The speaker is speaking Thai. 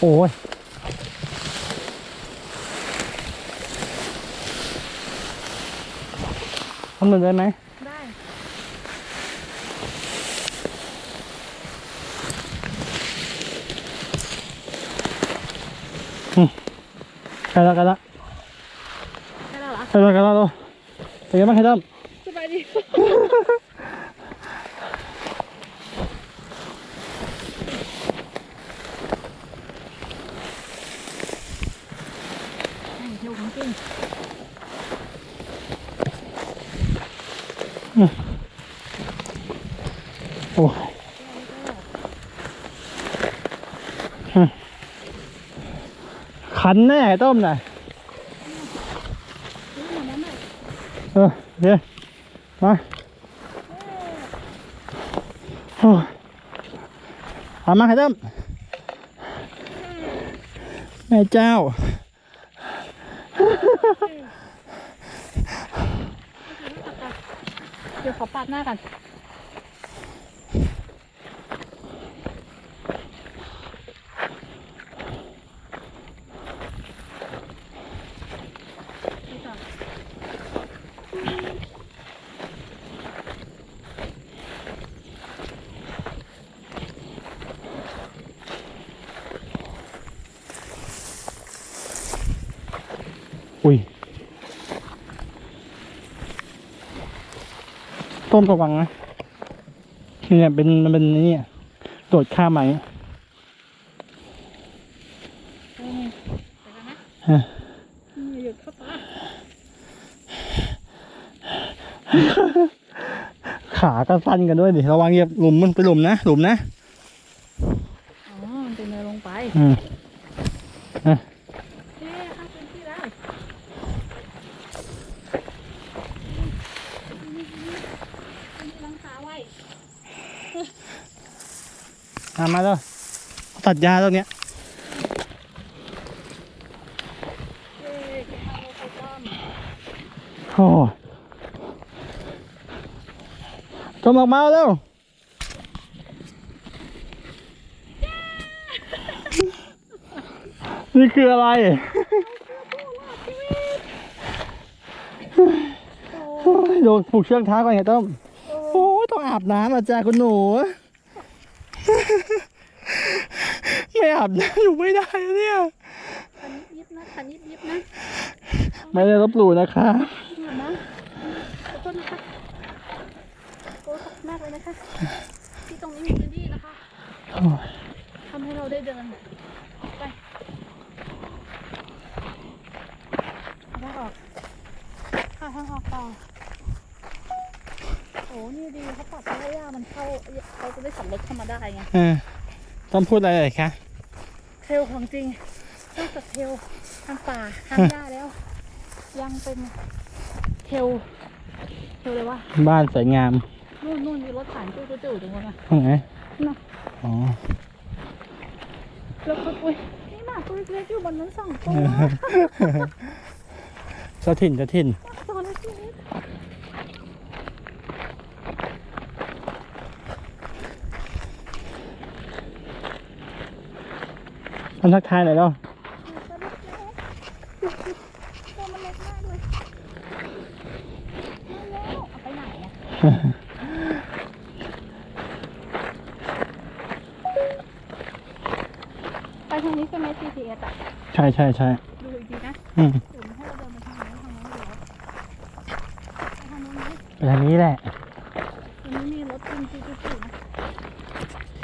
โอ้ยทำหนึ่งได้ไหมได้ใกล้แล้วใกล้แล้วได้แล้วเหรอใกล้แล้วใกล้แล้วเราเป็นไงบ้างครับตั้มสบายดีแม่งเที่ยวของจริง โอ้ขันแน่ต้มน่ะนี่เหมือนเลยเออเดี๋ยวมาโอ้เอามาไข่ต้มแม่เจ้า เดี๋ยวขอปาดหน้ากันอุ้ย ต้มระวังนะเนี่ยเป็นมันเป็นนี่อะโดดข้ามมาอย่างเงี้ยเออเดี๋ยวกันนะฮะนี่หยุดเข้าปาขาก็สั้นกันด้วยดิระวังเหยียบหลุมมันไปนหลุมนะหลุมนะ อ๋อมันเป็นเนินลงไป อืมเอ๊ะเข้าพื้นที่แล้วมีหลังคาไว้ มามาแล้วตัดยาตรงเนี้ยเอ๊ะเก็มาโลโก้ต้อมโอ้ยต้มออกมาแล้วนี่คืออะไรโดนผูกเชือกท้าก่อนไงต้มโอ้ยต้องอาบน้ำอะจ้าคุณหนู ไม่อาบน้ำอยู่ไม่ได้นะเนี่ยคันยิบนะคันยิบยิบนะไม่ได้ลบหลู่นะคะหยุดนะขอโทษนะคะโอ้ขอบคุณมากเลยนะคะ ที่ตรงนี้มีพื้นที่นะคะโอ้ยทำให้เราได้เดินไปทางออกหาทางออกต่อโอ้ นี่ดีเขาปรับให้ย่ามันเข้าเขาจะได้ขับรถเข้ามาได้ไงเออต้องพูดอะไรเลยคะเทรลของจริงนอกจากเทรลทางป่าทางหญ้าแล้ว ยังเป็นเทรลเทรลเลยว่าบ้านสวยงามนู่นนู่นมีรถผ่านจู่จู่ๆตรงนั้นนะตรงไหนน่ะอ๋อแล้วก็อุ้ยนี่หมาตัวเล็กๆอยู่บนนั้นสองตัว เจ้าถิ่นเจ้าถิ่นตัวเล็ก มันทักทายหน่อยแล้วๆตัวเล็กๆตัวมันเล็กมากเลยมาแล้วเอาไปไหนอะไปทางนี้ใช่ไหม GPS อะใช่ใช่ใช่ดูอีกทีนะอืม เดี๋ยวมันให้เราเดินไปทางไหนทางนั้นเดี๋ยวไปทางนู้นไหม ไปทางนี้แหละ